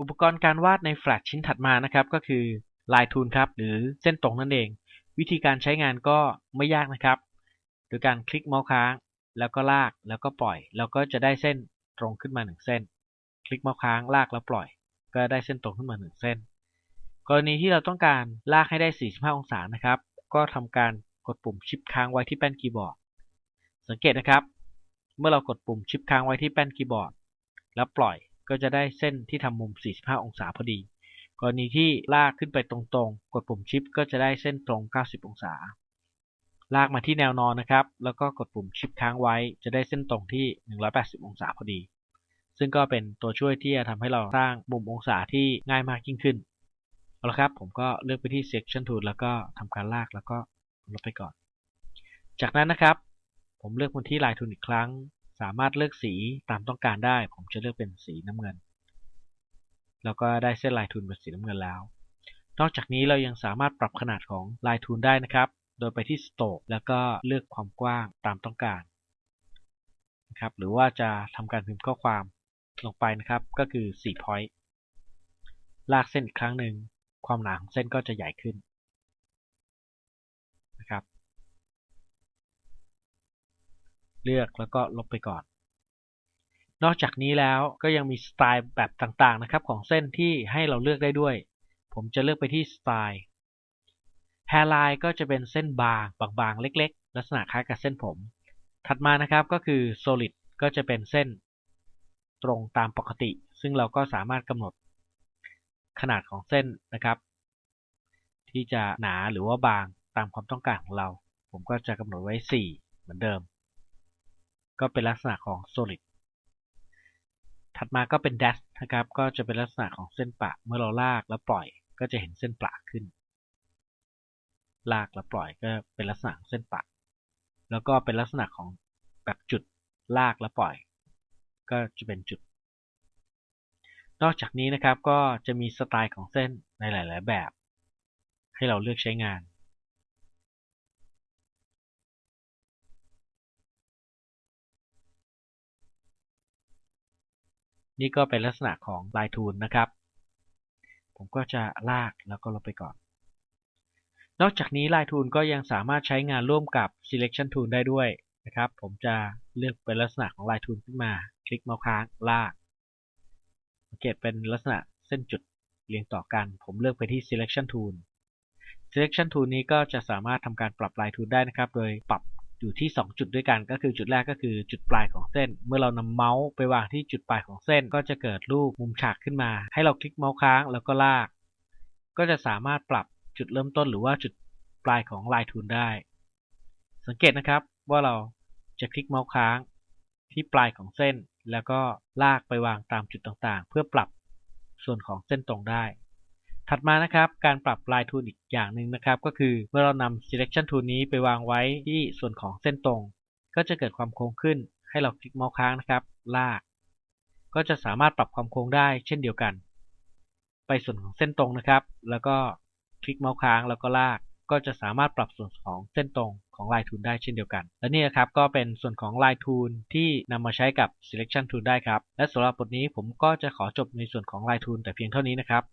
อุปกรณ์การวาดในแฟลชชิ้นถัดมานะครับ ก็คือลายทูนครับ หรือเส้นตรงนั่นเอง วิธีการใช้งานก็ไม่ยากนะครับ โดยการคลิกเมาส์ค้าง แล้วก็ลากแล้วก็ปล่อย แล้วก็จะได้เส้นตรงขึ้นมาหนึ่งเส้น คลิกเมาส์ค้างลากแล้วปล่อย ก็ได้เส้นตรงขึ้นมาหนึ่งเส้น กรณีที่เราต้องการลากให้ได้ 45 องศานะครับ ก็ทำการกดปุ่มชิปค้างไว้ที่แป้นคีย์บอร์ด สังเกตนะครับ เมื่อเรากดปุ่มชิปค้างไว้ที่แป้นคีย์บอร์ด แล้วปล่อย ก็จะได้เส้นที่ทำมุม 45 องศาพอดี กรณีที่ลากขึ้นไปตรงๆ กดปุ่มชิปก็จะได้เส้นตรง 90 องศา ลากมาที่แนวนอนนะครับ แล้วก็กดปุ่มชิปค้างไว้ จะได้เส้นตรงที่ 180 องศาพอดี ซึ่งก็เป็นตัวช่วยที่จะทำให้เราสร้างมุมองศาที่ง่ายมากยิ่งขึ้น เอาละครับ ผมก็เลือกไปที่ Section Tool แล้วก็ทำการลากแล้วก็ลบไปก่อน จากนั้นนะครับ ผมเลือกมาที่ลายทุนอีกครั้ง สามารถเลือกสีตามต้องการได้ ผมจะเลือกเป็นสีน้ำเงิน แล้วก็ได้เส้นลายทุนเป็นสีน้ำเงินแล้ว นอกจากนี้เรายังสามารถปรับขนาดของลายทุนได้นะครับ โดยไปที่ Stroke แล้วก็เลือกความกว้างตามต้องการนะครับหรือว่าจะทำการพิมพ์ข้อความลงไปนะครับก็คือ 4 point ลากเส้นอีกครั้งหนึ่งความหนาของเส้นก็จะใหญ่ขึ้นนะครับ เลือกแล้วก็ลบไปก่อน นอกจากนี้แล้วก็ยังมีสไตล์แบบต่างๆนะครับของเส้นที่ให้เราเลือกได้ด้วย ผมจะเลือกไปที่สไตล์ Hairline ก็จะเป็นเส้นบางบางๆเล็ก ๆ ลักษณะคล้ายกับเส้นผม ถัดมานะครับก็คือ Solid ก็จะเป็นเส้นตรงตามปกติ ซึ่งเราก็สามารถกำหนดขนาดของเส้นนะครับ ที่จะหนาหรือว่าบางตามความต้องการของเรา ผมก็จะกำหนดไว้ 4 เหมือนเดิม ก็เป็นลักษณะของ solid ถัดมาก็เป็น dash นะครับ ก็จะเป็นลักษณะของเส้นปะ เมื่อเราลากแล้วปล่อย ก็จะเห็นเส้นปะขึ้น ลากแล้วปล่อยก็เป็นลักษณะเส้นปะ แล้วก็เป็นลักษณะของแบบจุดลากแล้วปล่อย ก็จะเป็นจุด นอกจากนี้นะครับก็จะมีสไตล์ของเส้นในหลาย ๆ แบบ ให้เราเลือกใช้งาน นี่ก็เป็นลักษณะของลายทูนนะครับ ผมก็จะลากแล้วก็ลบไปก่อน นอกจากนี้ลายทูนก็ยังสามารถใช้งานร่วมกับ selection tool ได้ด้วยนะครับ ผมจะเลือกเป็นลักษณะของลายทูนขึ้นมา คลิกเมาส์ค้างลากสังเกตเป็นลักษณะเส้นจุดเรียงต่อกัน ผมเลือกไปที่ selection tool selection tool นี้ก็จะสามารถทำการปรับลายทูนได้นะครับ โดยปรับ อยู่ที่ 2 จุดด้วยกันก็คือจุดแรกก็คือจุดปลายของเส้น เมื่อเรานำเมาส์ไปวางที่จุดปลายของเส้น ก็จะเกิดรูปมุมฉากขึ้นมา ให้เราคลิกเมาส์ค้างแล้วก็ลาก ก็จะสามารถปรับจุดเริ่มต้นหรือว่าจุดปลายของลายทูนได้ สังเกตนะครับว่าเราจะคลิกเมาส์ค้างที่ปลายของเส้น แล้วก็ลากไปวางตามจุดต่างๆ เพื่อปรับส่วนของเส้นตรงได้ ถัดมานะครับการปรับลายทูนอีกอย่างหนึ่งนะครับ ก็คือเมื่อเรานำ selection tool นี้ไปวางไว้ที่ส่วนของเส้นตรง ก็จะเกิดความโค้งขึ้น ให้เราคลิกเมาส์ค้างนะครับ ลาก ก็จะสามารถปรับความโค้งได้เช่นเดียวกัน ไปส่วนของเส้นตรงนะครับ แล้วก็คลิกเมาส์ค้างแล้วก็ลาก ก็จะสามารถปรับส่วนของเส้นตรงของลายทูนได้เช่นเดียวกัน และนี่นะครับก็เป็นส่วนของลายทูนที่นำมาใช้กับ selection tool ได้ครับ และสำหรับบทนี้ผมก็จะขอจบในส่วนของลายทูนแต่เพียงเท่านี้นะครับ